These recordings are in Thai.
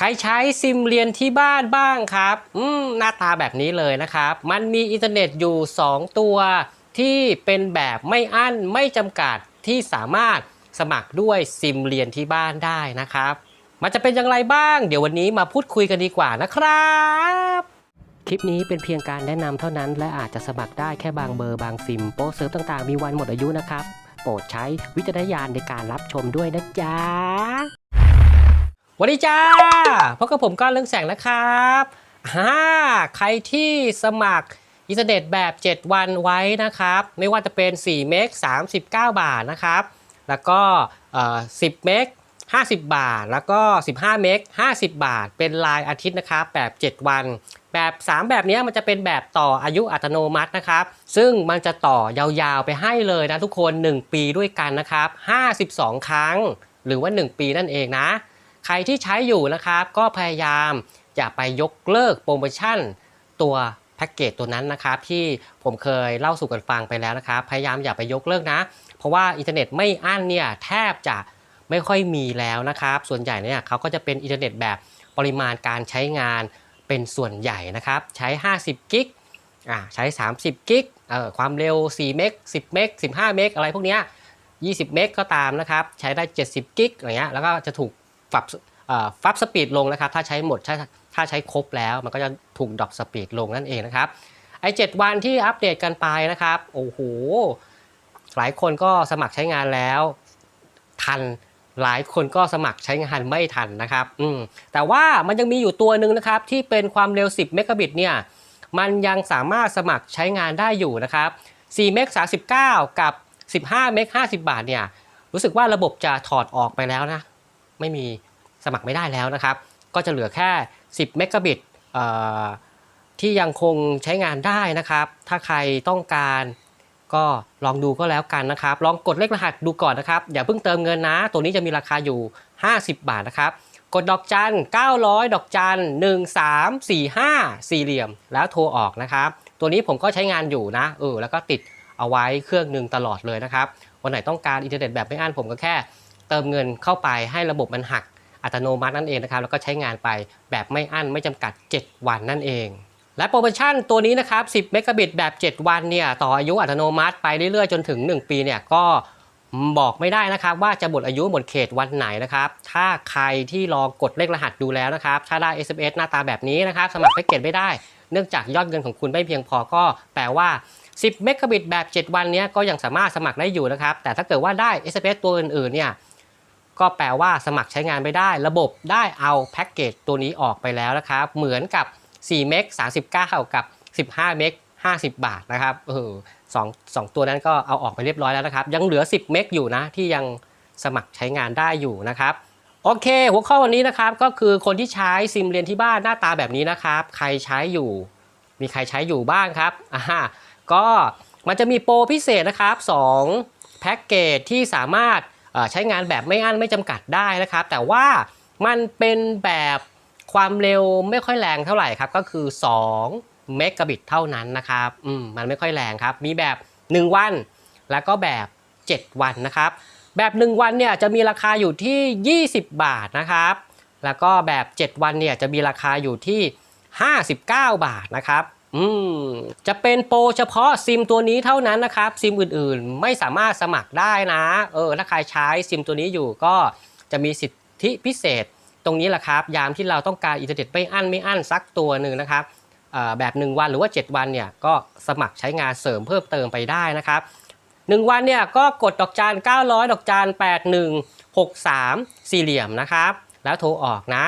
ใครใช้ซิมเรียนที่บ้านบ้างครับ อืมหน้าตาแบบนี้เลยนะครับ มันมีอินเทอร์เน็ตอยู่ 2 ตัว ที่เป็นแบบไม่อั้นไม่จำกัดที่สามารถสมัครด้วยซิมเรียนที่บ้านได้นะครับ มันจะเป็นอย่างไรบ้าง เดี๋ยววันนี้มาพูดคุยกันดีกว่านะครับ คลิปนี้เป็นเพียงการแนะนำเท่านั้น และอาจจะสมัครได้แค่บางเบอร์บางซิม โปรเซิร์ฟต่างๆ มีวันหมดอายุนะครับ โปรดใช้วิจารณญาณในการรับชมด้วยนะจ๊ะ วัสดีจ้าพบกับผมก้อนเรื่องแสงนะครับฮ่าใครที่สมัครอินเทอร์เน็ตแบบ 7 วันไว้นะครับ ไม่ว่าจะเป็น4เมก39 บาทนะครับ แล้วก็เอ่อ10เมก50 บาท แล้วก็ 15 เมก50 บาท เป็นรายอาทิตย์นะครับ แบบ 7 วัน แบบ 3 แบบนี้มันจะเป็นแบบต่ออายุอัตโนมัตินะครับ ซึ่งมันจะต่อยาวๆไปให้เลยนะทุกคน 1 ปีด้วยกันนะครับ 52 ครั้ง หรือว่า 1 ปีนั่นเองนะ ใครที่ใช้อยู่นะครับ ก็พยายามอย่าไปยกเลิกโปรโมชั่นตัวแพ็กเกจตัวนั้นนะครับที่ผมเคยเล่าสู่กันฟังไปแล้วนะครับ พยายามอย่าไปยกเลิกนะ เพราะว่าอินเทอร์เน็ตไม่อั้นเนี่ยแทบจะไม่ค่อยมีแล้วนะครับ ส่วนใหญ่เนี่ยเขาก็จะเป็นอินเทอร์เน็ตแบบปริมาณการใช้งานเป็นส่วนใหญ่นะครับ ใช้ 50 กิกอ่าใช้ 30 กิกเอ่อความเร็ว 4 เมก 10 เมก 15 เมกอะไรพวกเนี้ย 20 เมกก็ตามนะครับ ใช้ได้ 70 กิกอย่างเงี้ยแล้วก็จะถูก ปรับฟับสปีดลงนะครับ ถ้าใช้หมดถ้าถ้าใช้ครบแล้ว มันก็จะถูกดรอปสปีดลงนั่นเองนะครับไอ้7วันที่อัปเดตกันไปนะครับ โอ้โห หลายคนก็สมัครใช้งานแล้ว ทันหลายคนก็สมัครใช้งานไม่ทันนะครับอืมแต่ว่ามันยังมีอยู่ตัวหนึ่งนะครับ ที่เป็นความเร็ว 10 เมกะบิตเนี่ยมันยังสามารถสมัครใช้งานได้อยู่นะครับ4เมก39 กับ 15 เมก50 บาทเนี่ยรู้สึกว่าระบบจะถอดออกไปแล้วนะ ไม่มีสมัครไม่ได้แล้วนะครับ ก็จะเหลือแค่ 10 เมกะบิตที่ยังคงใช้งานได้นะครับ ถ้าใครต้องการก็ลองดูก็แล้วกันนะครับ ลองกดเลขรหัสดูก่อนนะครับ อย่าเพิ่งเติมเงินนะ ตัวนี้จะมีราคาอยู่ 50 บาทนะครับ กดดอกจัน 900 ดอกจัน 1345 สี่เหลี่ยม แล้วโทรออกนะครับ ตัวนี้ผมก็ใช้งานอยู่นะ เออ แล้วก็ติดเอาไว้เครื่องหนึ่งตลอดเลยนะครับ วันไหนต้องการอินเทอร์เน็ตแบบไม่อั้นผมก็แค่ เติมเงินเข้าไปให้ระบบมันหักอัตโนมัตินั่นเองนะครับแล้วก็ใช้งานไปแบบไม่อั้นไม่จำกัด 7 วันนั่นเอง และโปรโมชั่นตัวนี้นะครับ 10 เมกะบิตแบบ 7 วันเนี่ยต่ออายุอัตโนมัติไปเรื่อยๆ จนถึง 1 ปีเนี่ยก็บอกไม่ได้นะครับว่าจะหมดอายุหมดเขตวันไหนนะครับถ้าใครที่ลองกดเลขรหัสดูแล้วนะครับถ้าได้ SMS หน้าตาแบบนี้นะครับสมัครแพ็กเกจไม่ได้ เนื่องจากยอดเงินของคุณไม่เพียงพอก็แปลว่า 10 เมกะบิตแบบ 7 วันเนี้ยก็ยังสามารถสมัครได้อยู่นะครับแต่ถ้าเกิดว่าได้ SMS ตัวอื่นๆเนี่ย ก็แปลว่าสมัครใช้งานไม่ได้ ระบบได้เอาแพ็กเกจตัวนี้ออกไปแล้วนะครับ เหมือนกับ4เมก39กับ 15เมก50 บาทนะครับเออสองสองตัวนั้นก็เอาออกไปเรียบร้อยแล้วนะครับ ยังเหลือ 10 เมกอยู่นะ ที่ยังสมัครใช้งานได้อยู่นะครับ โอเค หัวข้อวันนี้นะครับก็คือคนที่ใช้ซิมเรียนที่บ้านหน้าตาแบบนี้นะครับ ใครใช้อยู่ มีใครใช้อยู่บ้างครับอ่าก็มันจะมีโปรพิเศษนะครับ2แพ็กเกจที่สามารถ ใช้งานแบบไม่อั้นไม่จำกัดได้นะครับ แต่ว่ามันเป็นแบบความเร็วไม่ค่อยแรงเท่าไหร่ครับ ก็คือ 2 เมกะบิตเท่านั้นนะครับอืมมันไม่ค่อยแรงครับ มีแบบ 1 วัน แล้วก็แบบ 7 วันนะครับ แบบ 1 วันเนี่ยจะมีราคาอยู่ที่ 20 บาทนะครับ แล้วก็แบบ 7 วันเนี่ยจะมีราคาอยู่ที่ 59 บาทนะครับ อืมจะเป็นโปรเฉพาะซิมตัวนี้เท่านั้นนะครับซิมอื่นๆ ไม่สามารถสมัครได้นะเออถ้าใครใช้ซิมตัวนี้อยู่ก็จะมีสิทธิพิเศษตรงนี้แหละครับ ยามที่เราต้องการอินเทอร์เน็ตไม่อั้นไม่อั้นสักตัวหนึ่งนะครับแบบ 1 วันหรือว่า 7 วันเนี่ยก็สมัครใช้งานเสริมเพิ่มเติมไปได้นะครับ 1 วันเนี่ยก็กดดอกจาน 900 ดอกจาน 8163 สี่เหลี่ยมนะครับ แล้วโทรออกนะ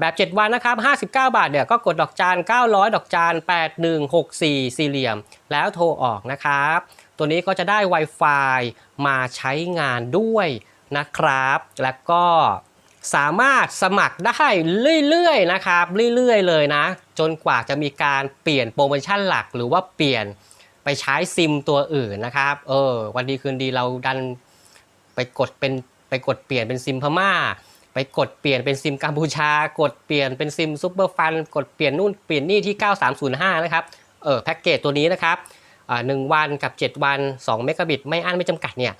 แบบ 7 วันนะครับ59 บาทเนี่ยก็กดดอกจาน 900 ดอกจาน 8164 สี่เหลี่ยม แล้วโทรออกนะครับ ตัวนี้ก็จะได้ Wi-Fi มาใช้งานด้วยนะครับ แล้วก็สามารถสมัครได้เรื่อยๆนะครับ เรื่อยๆเลยนะ จนกว่าจะมีการเปลี่ยนโปรโมชั่นหลักหรือว่าเปลี่ยนไปใช้ซิมตัวอื่นนะครับ เออ วันดีคืนดีเราดันไปกดเป็นไปกดเปลี่ยนเป็นซิมพม่า ไปกดเปลี่ยนเป็นซิมกัมพูชา กดเปลี่ยนเป็นซิมซูเปอร์ฟัน กดเปลี่ยนนู่นเปลี่ยนนี่ที่ 9305 นะครับ เออแพ็กเกจตัวนี้นะครับหนึ่งวันกับ 7 วัน 2 เมกะบิตไม่อั้นไม่จำกัดเนี่ย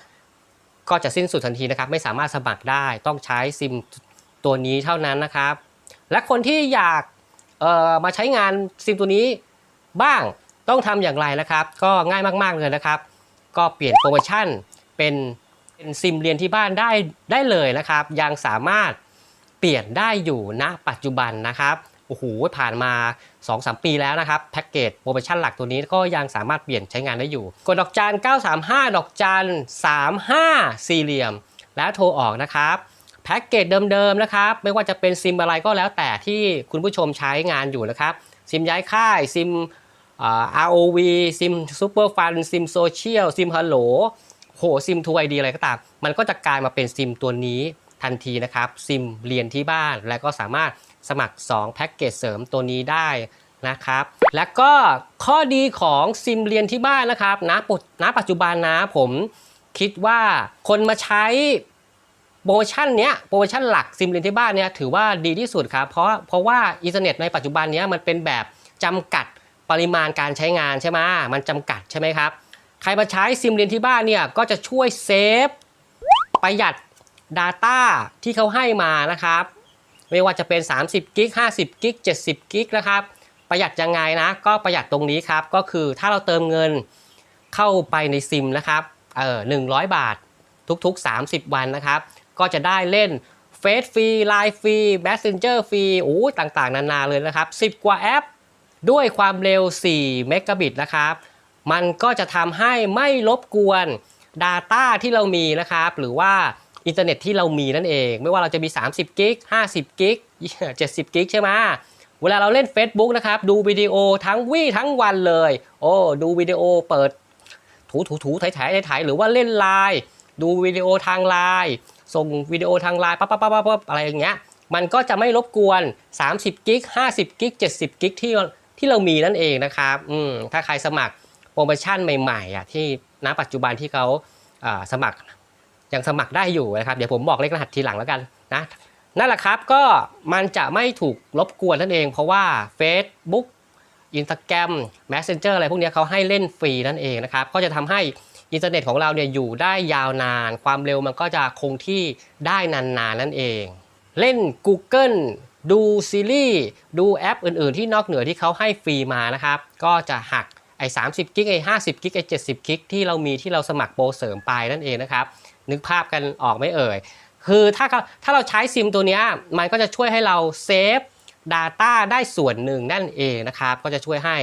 ก็จะสิ้นสุดทันทีนะครับ ไม่สามารถสมัครได้ต้องใช้ซิมตัวนี้เท่านั้นนะครับ และคนที่อยากเอ่อมาใช้งานซิมตัวนี้บ้างต้องทำอย่างไรนะครับ ก็ง่ายมาก ๆ เลยนะครับ ก็เปลี่ยนโปรโมชั่นเป็น เป็นซิมเรียนที่บ้านได้ได้เลยนะครับ ยังสามารถเปลี่ยนได้อยู่ณปัจจุบันนะครับโอ้โหผ่านมา 2-3 ปีแล้วนะครับแพ็กเกจโปรโมชั่นหลักตัวนี้ก็ยังสามารถเปลี่ยนใช้งานได้อยู่ กดดอกจัน 935 ดอกจัน 35 สี่เหลี่ยม แล้วโทรออกนะครับแพ็กเกจเดิมๆนะครับ ไม่ว่าจะเป็นซิมอะไรก็แล้วแต่ที่คุณผู้ชมใช้งานอยู่นะครับ ซิมย้ายค่ายซิมอ่า ROV ซิมซูเปอร์ฟันซิมโซเชียลซิมฮัลโหล โหซิมทูไอดีอะไรก็ตาม มันก็จะกลายมาเป็นซิมตัวนี้ทันทีนะครับ ซิมเรียนที่บ้าน แล้วก็สามารถสมัคร 2 แพ็กเกจเสริมตัวนี้ได้นะครับ แล้วก็ข้อดีของซิมเรียนที่บ้านนะครับณปัจณปัจจุบันนะผมคิดว่าคนมาใช้โปรโมชั่นเนี้ยโปรโมชั่นหลักซิมเรียนที่บ้านเนี้ยถือว่าดีที่สุดครับ เพราะเพราะว่าอินเทอร์เน็ตในปัจจุบันเนี้ยมันเป็นแบบจำกัดปริมาณการใช้งานใช่ไหมมันจำกัดใช่ไหมครับ ใครมาใช้ซิมเรียนที่บ้านเนี่ยก็จะช่วยเซฟประหยัด Data ที่เขาให้มานะครับ ไม่ว่าจะเป็น 30กิก50กิก70กิกนะครับประหยัดยังไงนะก็ประหยัดตรงนี้ครับ ก็คือถ้าเราเติมเงินเข้าไปในซิมนะครับเออ100 บาททุกๆ 30 วันนะครับ ก็จะได้เล่นเฟซฟรีไลน์ฟรีแมสเซนเจอร์ฟรีโอ้ยต่างๆ นานาเลยนะครับ 10 กว่าแอป ด้วยความเร็ว 4 เมกะบิตนะครับ มันก็จะทำให้ไม่รบกวน Data ที่เรามีนะครับ หรือว่าอินเทอร์เน็ตที่เรามีนั่นเอง ไม่ว่าเราจะมี 30กิก50กิก70กิกใช่ไหมเวลาเราเล่น Facebook นะครับ ดูวิดีโอทั้งวี่ทั้งวันเลย โอ้ดูวิดีโอเปิด ถูถูถูถ่ายถ่ายถ่ายหรือว่าเล่นไลน์ดูวิดีโอทางไลน์ส่งวิดีโอทางไลน์ปั๊บปั๊บปั๊บปั๊บอะไรอย่างเงี้ยมันก็จะไม่รบกวน 30กิก50กิก70กิกที่ที่เรามีนั่นเองนะครับ อืม ถ้าใครสมัคร รโมชั่นใหม่ๆอะที่ณปัจจุบันที่เขาสมัครยังสมัครได้อยู่นะครับ เดี๋ยวผมบอกเลขรหัสทีหลังแล้วกันนะนั่นแหละครับก็มันจะไม่ถูกรบกวนนั่นเอง เพราะว่า Facebook Instagram Messenger อะไรพวกนี้เขาให้เล่นฟรีนั่นเองนะครับ ก็จะทำให้อินเทอร์เน็ตของเราเนี่ยอยู่ได้ยาวนาน ความเร็วมันก็จะคงที่ได้นานๆนั่นเอง เล่น Google ดูซีรีส์ดูแอปอื่นๆ ที่นอกเหนือที่เขาให้ฟรีมานะครับ ก็จะหัก ไอ้30กิกไอ้50กิกไอ้70กิกที่เรามีที่เราสมัครโปรเสริมไปนั่นเองนะครับ นึกภาพกันออกไม่เอ่ย คือถ้าเขาถ้าเราใช้ซิมตัวนี้มันก็จะช่วยให้เราเซฟ Data ได้ส่วนหนึ่งนั่นเองนะครับ ก็จะช่วยให้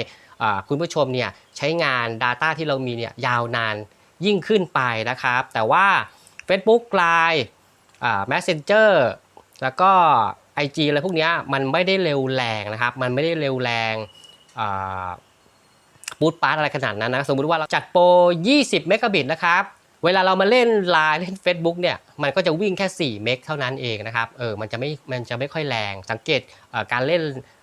คุณผู้ชมเนี่ยใช้งาน Data ที่เรามีเนี่ยยาวนานยิ่งขึ้นไปนะครับ แต่ว่า Facebook Line Messenger แล้วก็ IG อะไรพวกนี้มันไม่ได้เร็วแรงนะครับ มันไม่ได้เร็วแรง บูตปาร์ตอะไรขนาดนั้นนะ สมมุติว่าเราจัดโปร 20 เมกะบิตนะครับ เวลาเรามาเล่นไลน์เล่น Facebook เนี่ย มันก็จะวิ่งแค่ 4 เมกเท่านั้นเองนะครับ เออ มันจะไม่ มันจะไม่ค่อยแรง สังเกตเการเล่น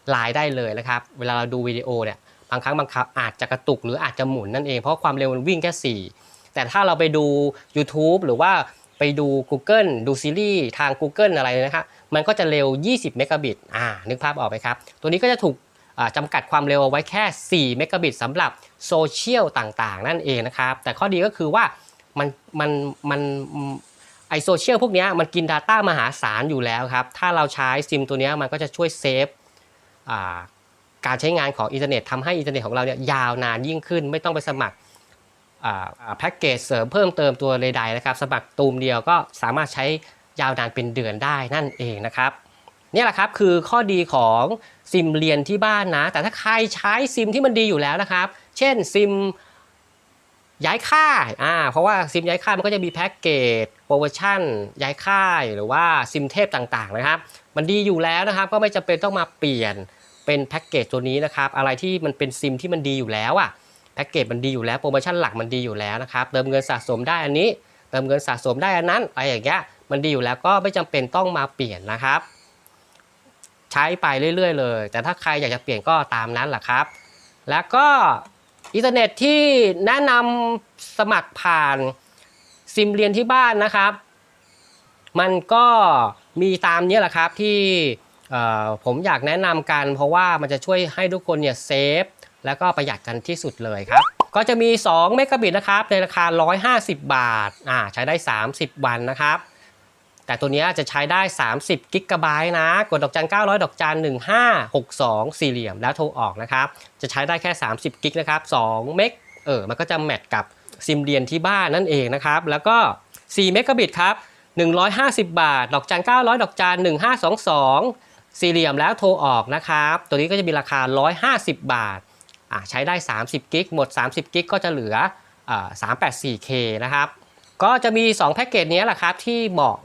ไลน์ได้เลยนะครับ เวลาเราดูวิดีโอเนี่ย บางครั้งบางคราวอาจจะกระตุกหรืออาจจะหมุนนั่นเอง เพราะความเร็วมันวิ่งแค่ 4 แต่ถ้าเราไปดู YouTube หรือว่าไปดู Google ดูซีรีส์ทาง Google อะไรนะครับมันก็จะเร็ว 20 เมกะบิต อ่า นึกภาพออกไหมครับ ตัวนี้ก็จะถูก จำกัดความเร็วเอาไว้แค่ 4 เมกะบิตสำหรับโซเชียลต่างๆ นั่นเองนะครับ แต่ข้อดีก็คือว่ามันมันมันไอโซเชียลพวกนี้มันกิน Data มหาศาลอยู่แล้วครับ ถ้าเราใช้ซิมตัวนี้มันก็จะช่วยเซฟการใช้งานของอินเทอร์เน็ตทำให้อินเทอร์เน็ตของเราเนี่ยยาวนานยิ่งขึ้น ไม่ต้องไปสมัครแพ็กเกจเสริมเพิ่มเติมตัวใดๆนะครับ สมัครตูมเดียวก็สามารถใช้ยาวนานเป็นเดือนได้นั่นเองนะครับ นี่แหละครับคือข้อดีของซิมเรียนที่บ้านนะ แต่ถ้าใครใช้ซิมที่มันดีอยู่แล้วนะครับ เช่นซิมย้ายค่ายอ่าเพราะว่าซิมย้ายค่ายมันก็จะมีแพ็กเกจโปรโมชั่นย้ายค่ายหรือว่าซิมเทพต่างๆนะครับ มันดีอยู่แล้วนะครับ ก็ไม่จำเป็นต้องมาเปลี่ยนเป็นแพ็กเกจตัวนี้นะครับ อะไรที่มันเป็นซิมที่มันดีอยู่แล้วอะแพ็กเกจมันดีอยู่แล้วโปรโมชั่นหลักมันดีอยู่แล้วนะครับเติมเงินสะสมได้อันนี้ เติมเงินสะสมได้อันนั้นอะไรอย่างเงี้ยมันดีอยู่แล้วก็ไม่จำเป็นต้องมาเปลี่ยนนะครับ ใช้ไปเรื่อย ๆ เลย แต่ถ้าใครอยากจะเปลี่ยนก็ตามนั้นแหละครับ แล้วก็อินเทอร์เน็ตที่แนะนำสมัครผ่านซิมเรียนที่บ้านนะครับ มันก็มีตามนี้แหละครับที่ผมอยากแนะนำกัน เพราะว่ามันจะช่วยให้ทุกคนเนี่ยเซฟแล้วก็ประหยัดกันที่สุดเลยครับ ก็จะมี 2 เมกะบิตนะครับ ในราคา 150 บาทอ่าใช้ได้ 30 วันนะครับ แต่ตัวนี้จะใช้ได้ 30กิกะไบต์นะ กดดอกจัน 900 ดอกจัน 1562 สี่เหลี่ยมแล้วโทรออกนะครับ จะใช้ได้แค่ 30กิกนะครับ 2 เมก เออ มันก็จะแมทกับซิมเรียนที่บ้านนั่นเองนะครับ แล้วก็ 4 เมกะบิตครับ 150 บาท ดอกจัน 900 ดอกจัน 1522 สี่เหลี่ยมแล้วโทรออกนะครับ ตัวนี้ก็จะมีราคา 150 บาท อะใช้ได้ 30กิก หมด 30กิกก็จะเหลืออ่า 384K นะครับ ก็จะมี 2 แพ็กเกจนี้แหละครับที่เหมาะ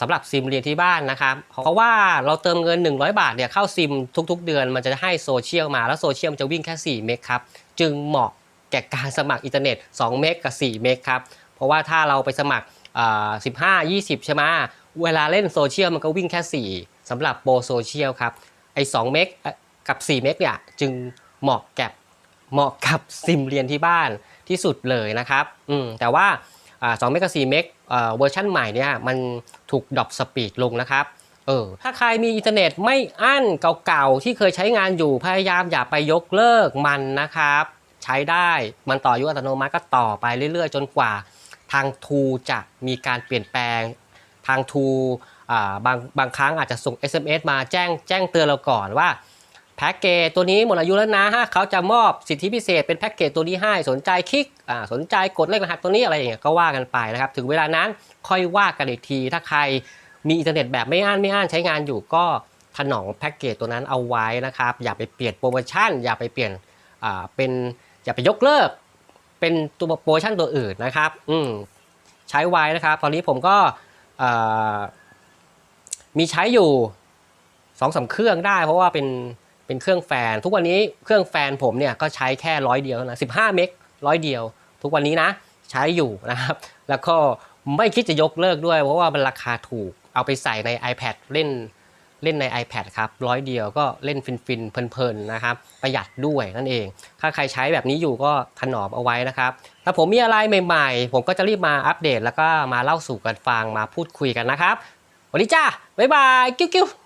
สำหรับซิมเรียนที่บ้านนะครับเพราะว่าเราเติมเงิน 100 บาทเนี่ยเข้าซิมทุกๆ เดือนมันจะให้โซเชียลมาแล้วโซเชียลมันจะวิ่งแค่4เมกครับจึงเหมาะแก่การสมัครอินเทอร์เน็ต2เมกกับ4เมกครับเพราะว่าถ้าเราไปสมัคร 15 20 ใช่ไหมเวลาเล่นโซเชียลมันก็วิ่งแค่ 4สำหรับโปรโซเชียลครับไอ้2เมกกับ 4 เมกเนี่ยจึงเหมาะแกับเหมาะกับซิมเรียนที่บ้านที่สุดเลยนะครับอืมแต่ว่าอ่า2เมกกับ4เมก เวอร์ชันใหม่เนี่ยมันถูกดรอปสปีดลงนะครับเออถ้าใครมีอินเทอร์เน็ตไม่อั้นเก่าๆ ที่เคยใช้งานอยู่พยายามอย่าไปยกเลิกมันนะครับ ใช้ได้มันต่ออยุอัตโนมัติก็ต่อไปเรื่อยๆ จนกว่าทางทูจะมีการเปลี่ยนแปลงทางทูบางบางครั้งอาจจะส่ง SMS มาแจ้งแจ้งเตือนเราก่อนว่า แพ็กเกจตัวนี้หมดอายุแล้วนะฮะเขาจะมอบสิทธิพิเศษเป็นแพ็กเกจตัวนี้ให้สนใจคลิกอ่าสนใจกดเลขรหัสตัวนี้อะไรอย่างเงี้ยก็ว่ากันไปนะครับ ถึงเวลานั้นค่อยว่ากันอีกที ถ้าใครมีอินเทอร์เน็ตแบบไม่อั้นไม่อั้นใช้งานอยู่ก็ถนอมแพ็กเกจตัวนั้นเอาไว้นะครับ อย่าไปเปลี่ยนโปรโมชั่น อย่าไปเปลี่ยนอ่าเป็นอย่าไปยกเลิก เป็นตัวโปรโมชั่นตัวอื่นนะครับ อืมใช้ไว้นะครับ ตอนนี้ผมก็มีใช้อยู่สองสามเครื่องได้ เพราะว่าเป็น เป็นเครื่องแฟน ทุกวันนี้เครื่องแฟนผมเนี่ยก็ใช้แค่ร้อยเดียวนะ15เมกร้อยเดียว ทุกวันนี้นะใช้อยู่นะครับ แล้วก็ไม่คิดจะยกเลิกด้วย เพราะว่ามันราคาถูกเอาไปใส่ใน iPad เล่นเล่นใน iPad ครับร้อยเดียวก็เล่นฟินๆเพลินๆนะครับ ประหยัดด้วยนั่นเอง ถ้าใครใช้แบบนี้อยู่ก็ถนอมเอาไว้นะครับ ถ้าผมมีอะไรใหม่ๆ ผมก็จะรีบมาอัปเดต แล้วก็มาเล่าสู่กันฟังมาพูดคุยกันนะครับ วันนี้จ้าบ๊ายบาย กิ้วๆ